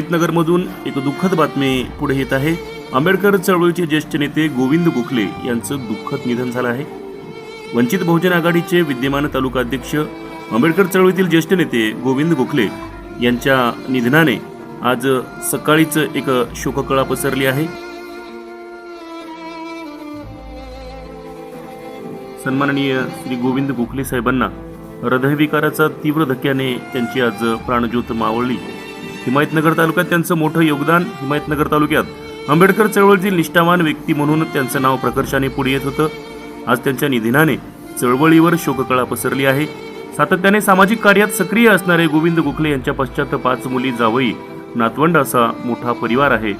हिमायतनगरमधून एक दुःखद बातमी पुढे येत आहे. आंबेडकर चळवळीचे ज्येष्ठ नेते गोविंद गोखले यांचं दुःखद निधन झालं आहे. वंचित बहुजन आघाडीचे विद्यमान तालुका अध्यक्ष आंबेडकर चळवळीतील ज्येष्ठ नेते गोविंद गोखले यांच्या निधनाने आज सकाळीच एक शोककळा पसरली आहे. सन्माननीय श्री गोविंद गोखले साहेबांना हृदयविकाराचा तीव्र धक्क्याने त्यांची आज प्राणज्योत मावळली. हिमायतनगर तालुक्यात त्यांचं मोठं योगदान हिमायतनगर तालुक्यात. आंबेडकर चळवळीतील निष्ठावान व्यक्ती म्हणून त्यांचं नाव प्रकर्षाने पुढे येत होतं. आज त्यांच्या निधनाने चळवळीवर शोककळा पसरली आहे. सातत्याने सामाजिक कार्यात सक्रिय असणारे गोविंद गोखले यांच्या पश्चात पाच मुली जावई नातवंड असा मोठा परिवार आहे.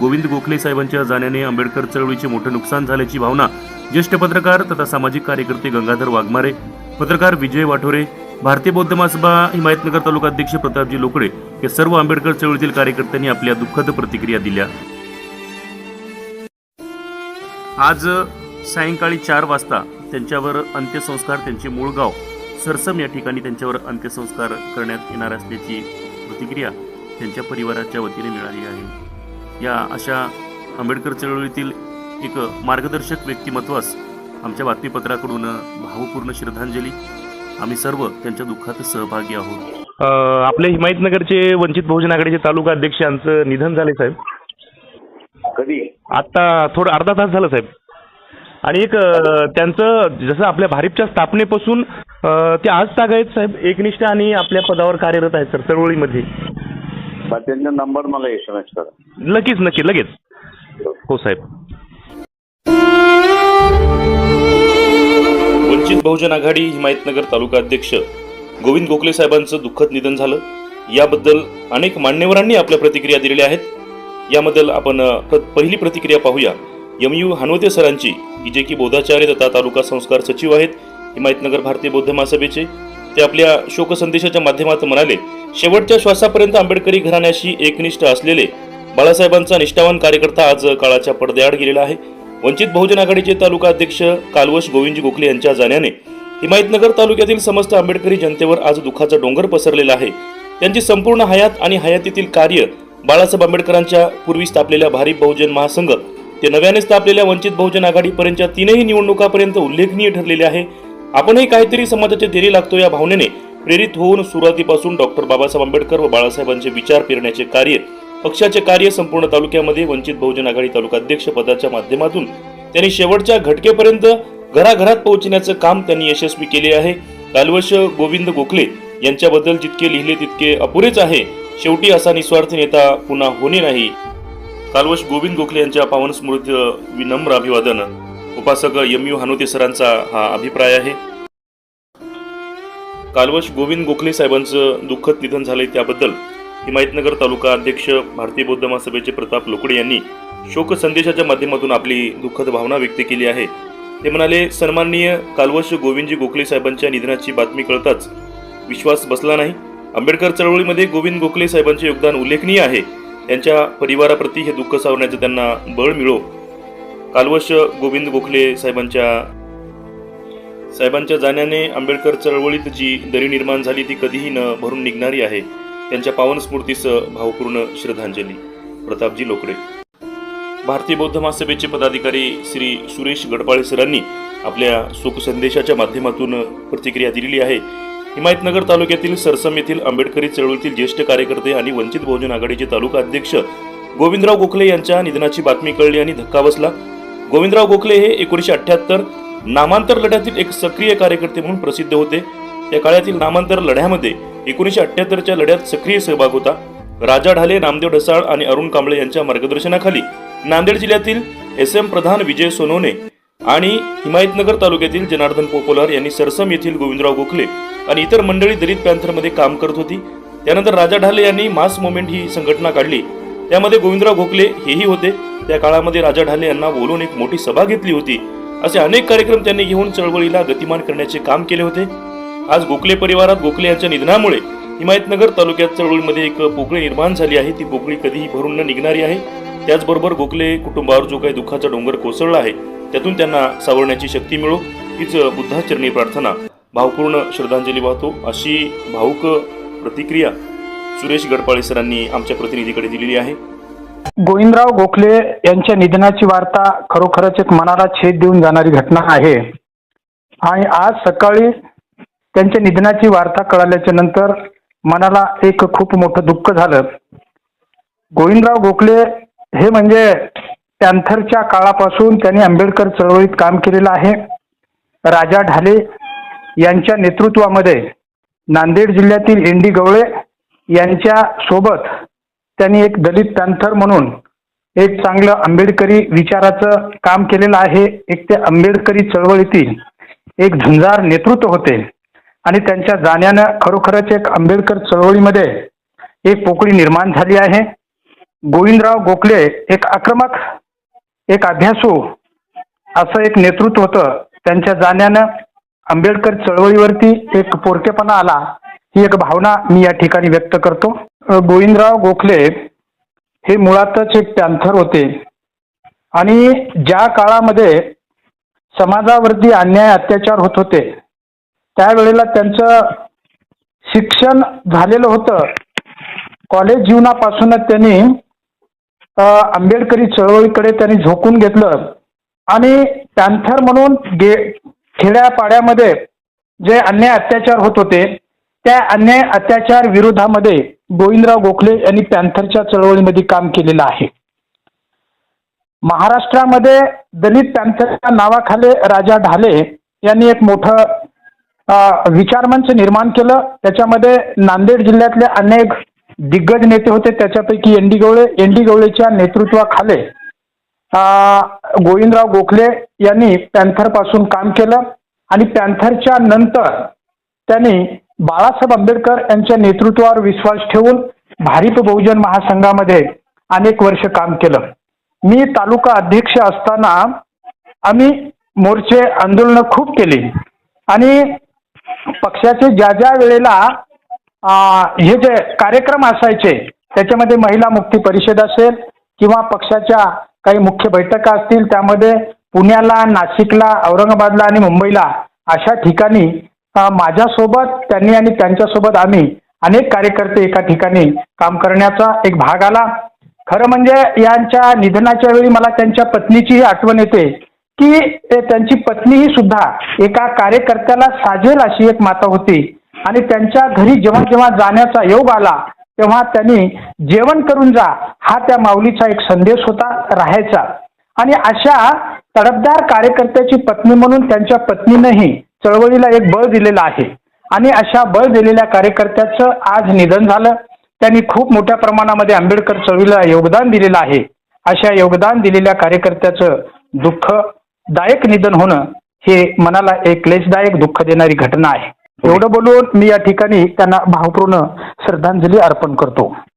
गोविंद गोखले साहेबांच्या जाण्याने आंबेडकर चळवळीचे मोठे नुकसान झाल्याची भावना ज्येष्ठ पत्रकार तथा सामाजिक कार्यकर्ते गंगाधर वाघमारे पत्रकार विजय वाठोरे भारतीय बौद्ध महासभा हिमायतनगर तालुका अध्यक्ष प्रतापजी लोकडे या सर्व आंबेडकर चळवळीतील कार्यकर्त्यांनी आपल्या दुःखद प्रतिक्रिया दिल्या. आज सायंकाळी चार वाजता त्यांच्यावर अंत्यसंस्कार त्यांचे मूळ गाव सरसम या ठिकाणी त्यांच्यावर अंत्यसंस्कार करण्यात येणार असल्याची प्रतिक्रिया त्यांच्या परिवाराच्या वतीने मिळाली आहे. या अशा आंबेडकर चळवळीतील एक मार्गदर्शक व्यक्तिमत्वास आमच्या बातमीपत्राकडून भावपूर्ण श्रद्धांजली आम्ही सर्व त्यांच्या दुःखात सहभागी आहोत. आपले हिमायतनगरचे वंचित बहुजन आघाडीचे तालुका अध्यक्ष यांचं निधन झाले साहेब. कधी? आता थोडं अर्धा तास झालं साहेब. आणि एक त्यांचं जसं आपल्या भारिपच्या स्थापनेपासून ते आज ताग आहेत साहेब. एकनिष्ठ आणि आपल्या पदावर कार्यरत आहेत सर चळवळीमध्ये. त्यांचा नंबर मला एस एम एस करा. लगेच नक्की लगेच. हो साहेब. वंचित बहुजन आघाडी हिमायतनगर तालुका अध्यक्ष गोविंद गोखले साहेबांचं दुःखद निधन झालं. याबद्दल अनेक मान्यवरांनी आपल्या प्रतिक्रिया दिलेल्या आहेत. याबद्दल आपण पहिली प्रतिक्रिया पाहूया. एम यू हानवते सरांची की जे की बोधाचार्य तथा तालुका संस्कार सचिव आहेत हिमायतनगर भारतीय बौद्ध महासभेचे. ते आपल्या शोकसंदेशाच्या माध्यमातून म्हणाले शेवटच्या श्वासापर्यंत आंबेडकरी घराण्याशी एकनिष्ठ असलेले बाळासाहेबांचा निष्ठावान कार्यकर्ता आज काळाच्या पडद्याआड गेलेला आहे. वंचित बहुजन आघाडीचे तालुका अध्यक्ष कालवश गोविंदजी गोखले यांच्या जाण्याने हिमायतनगर तालुक्यातील समस्त आंबेडकरी जनतेवर आज दुःखाचा डोंगर पसरलेला आहे. त्यांची संपूर्ण हयात आणि हयातीतील कार्य बाळासाहेब आंबेडकरांच्या पूर्वी स्थापलेल्या भारिप बहुजन महासंघ ते नव्याने स्थापलेल्या वंचित बहुजन आघाडीपर्यंतच्या तीनही निवडणुकापर्यंत उल्लेखनीय ठरलेले आहे. आपणही काहीतरी समाजाचे देरी लागतो या भावनेने प्रेरित होऊन सुरुवातीपासून डॉक्टर बाबासाहेब आंबेडकर व बाळासाहेबांचे विचार पेरण्याचे कार्य पक्षाचे कार्य संपूर्ण तालुक्यामध्ये वंचित बहुजन आघाडी तालुका अध्यक्ष पदाच्या माध्यमातून त्यांनी शेवटच्या घटकेपर्यंत घराघरात पोहोचण्याचं काम त्यांनी यशस्वी केले आहे. कालवश गोविंद गोखले यांच्याबद्दल जितके लिहिले तितके अपुरेच आहे. शेवटी असा निस्वार्थ नेता पुन्हा होणे नाही. कालवश गोविंद गोखले यांच्या पावन स्मृती विनम्र अभिवादन. उपासक एम यू हनुते सरांचा हा अभिप्राय आहे. कालवश गोविंद गोखले साहेबांचं दुःखद निधन झालंय त्याबद्दल हिमायतनगर तालुका अध्यक्ष भारतीय बौद्ध महासभेचे प्रताप लोकडे यांनी शोक संदेशाच्या माध्यमातून आपली दुःखद भावना व्यक्त केली आहे. ते म्हणाले सन्माननीय कालवश गोविंदजी गोखले साहेबांच्या निधनाची बातमी कळताच विश्वास बसला नाही. आंबेडकर चळवळीमध्ये गोविंद गोखले साहेबांचे योगदान उल्लेखनीय आहे. त्यांच्या परिवाराप्रती हे दुःख सावरण्याचं त्यांना बळ मिळो. कालवश गोविंद गोखले साहेबांच्या साहेबांच्या जाण्याने आंबेडकर चळवळीत जी दरी निर्माण झाली ती कधीही न भरून निघणारी आहे. त्यांच्या पावन स्मृतीसह भावपूर्ण श्रद्धांजली. प्रतापजी लोकडे भारतीय बौद्ध महासभेचे पदाधिकारी श्री सुरेश गडपाळे सरांनी आपल्या सुखसंदेशाच्या माध्यमातून प्रतिक्रिया दिलेली आहे. हिमायतनगर तालुक्यातील सरसम येथील आंबेडकरी चळवळीतील ज्येष्ठ कार्यकर्ते आणि वंचित बहुजन आघाडीचे तालुका अध्यक्ष गोविंदराव गोखले यांच्या निधनाची बातमी कळली आणि धक्का बसला. गोविंदराव गोखले हे एकोणीसशे अठ्ठ्याहत्तर नामांतर लढ्यातील एक सक्रिय कार्यकर्ते म्हणून प्रसिद्ध होते. त्या काळातील नामांतर लढ्यामध्ये एकोणीसशे अठ्ठ्याहत्तरच्या लढ्यात सक्रिय सहभाग होता. राजा ढाले नामदेव ढसाळ आणि अरुण कांबळे यांच्या मार्गदर्शनाखाली नांदेड जिल्ह्यातील एस एम प्रधान विजय सोनवणे आणि हिमायतनगर तालुक्यातील जनार्दन पोपोलार यांनी सरसम येथील गोविंदराव गोखले आणि इतर मंडळी दलित पॅन्थरमध्ये काम करत होती. त्यानंतर राजा ढाले यांनी मास मुवमेंट ही संघटना काढली. त्यामध्ये गोविंदराव गोखले हेही होते. त्या काळामध्ये राजा ढाले यांना बोलून एक मोठी सभा घेतली होती. असे अनेक कार्यक्रम त्यांनी घेऊन चळवळीला गतिमान करण्याचे काम केले होते. आज गोखले परिवारात गोखले यांच्या निधनामुळे हिमायतनगर तालुक्यात चळवळीमध्ये एक पोकळी निर्माण झाली आहे. ती पोकळी कधीही भरून न निघणारी आहे. त्याचबरोबर गोखले कुटुंबावर जो काही दुःखाचा डोंगर कोसळला आहे त्यातून त्यांना सावरण्याची शक्ती मिळो हीच बुद्धाचरणी प्रार्थना. भावपूर्ण श्रद्धांजली वाहतो. अशी भाऊक प्रतिक्रिया सुरेश गडपाळे सरांनी आमच्या प्रतिनिधीकडे दिलेली आहे. गोविंदराव गोखले यांच्या निधनाची वार्ता खरोखरच एक मनाला छेद देऊन जाणारी घटना आहे. आणि आज सकाळी त्यांच्या निधनाची वार्ता कळाल्याच्या नंतर मनाला एक खूप मोठं दुःख झालं. गोविंदराव गोखले हे म्हणजे पॅन्थरच्या काळापासून त्यांनी आंबेडकर चळवळीत काम केलेलं आहे. राजा ढाले यांच्या नेतृत्वामध्ये नांदेड जिल्ह्यातील एनडी गवळे यांच्या सोबत त्यांनी एक दलित पॅन्थर म्हणून एक चांगलं आंबेडकरी विचाराचं काम केलेलं आहे. एक ते आंबेडकरी चळवळीतील एक झुंजार नेतृत्व होते. आणि त्यांच्या जाण्यानं खरोखरच एक आंबेडकर चळवळीमध्ये एक पोकळी निर्माण झाली आहे. गोविंदराव गोखले एक आक्रमक एक अभ्यासू असं एक नेतृत्व होतं. त्यांच्या जाण्यानं आंबेडकर चळवळीवरती एक पोरकेपणा आला ही एक भावना मी या ठिकाणी व्यक्त करतो. गोविंदराव गोखले हे मुळातच एक पॅन्थर होते. आणि ज्या काळामध्ये समाजावरती अन्याय अत्याचार होत होते त्यावेळेला त्यांचं शिक्षण झालेलं होतं. कॉलेज जीवनापासूनच त्यांनी आंबेडकरी चळवळीकडे त्यांनी झोकून घेतलं. आणि पॅन्थर म्हणून गे खेड्यापाड्यामध्ये जे अन्याय अत्याचार होत होते त्या अन्याय अत्याचार विरोधामध्ये गोविंदराव गोखले यांनी पॅन्थरच्या चळवळीमध्ये काम केलेलं आहे. महाराष्ट्रामध्ये दलित पॅन्थरच्या नावाखाली राजा ढाले यांनी एक मोठं विचारमंच निर्माण केलं. त्याच्यामध्ये नांदेड जिल्ह्यातले अनेक दिग्गज नेते होते. त्याच्यापैकी N D Gawale N D गवळेच्या नेतृत्वाखाली गोविंदराव गोखले यांनी पॅन्थरपासून काम केलं. आणि पॅन्थरच्या नंतर त्यांनी बाळासाहेब आंबेडकर यांच्या नेतृत्वावर विश्वास ठेवून भारिप बहुजन महासंघामध्ये अनेक वर्ष काम केलं. मी तालुका अध्यक्ष असताना आम्ही मोर्चे आंदोलनं खूप केली. आणि पक्षाचे ज्या ज्या वेळेला हे जे कार्यक्रम असायचे त्याच्यामध्ये महिला मुक्ती परिषद असेल किंवा पक्षाच्या काही मुख्य बैठका असतील त्यामध्ये पुण्याला नाशिकला औरंगाबादला आणि मुंबईला अशा ठिकाणी माझ्यासोबत त्यांनी आणि त्यांच्यासोबत आम्ही अनेक कार्यकर्ते एका ठिकाणी काम करण्याचा एक भाग आला. खरं म्हणजे यांच्या निधनाच्या वेळी मला त्यांच्या पत्नीचीही आठवण येते. की त्यांची त्यांची पत्नीही सुद्धा एका कार्यकर्त्याला साजेल अशी एक माता होती. आणि त्यांच्या घरी जेव्हा जेव्हा जाण्याचा योग आला तेव्हा त्यांनी जेवण करून जा हा त्या माऊलीचा एक संदेश होता राहायचा. आणि अशा तडफदार कार्यकर्त्याची पत्नी म्हणून त्यांच्या पत्नीनंही चळवळीला एक बळ दिलेलं आहे. आणि अशा बळ दिलेल्या कार्यकर्त्याचं आज निधन झालं. त्यांनी खूप मोठ्या प्रमाणामध्ये आंबेडकर चळवळीला योगदान दिलेलं आहे. अशा योगदान दिलेल्या कार्यकर्त्याचं दुःख दुःखदायक निधन होणं हे मनाला एक क्लेशदायक दुःख देणारी घटना आहे. एवढं बोलून मी या ठिकाणी त्यांना भावपूर्ण श्रद्धांजली अर्पण करतो.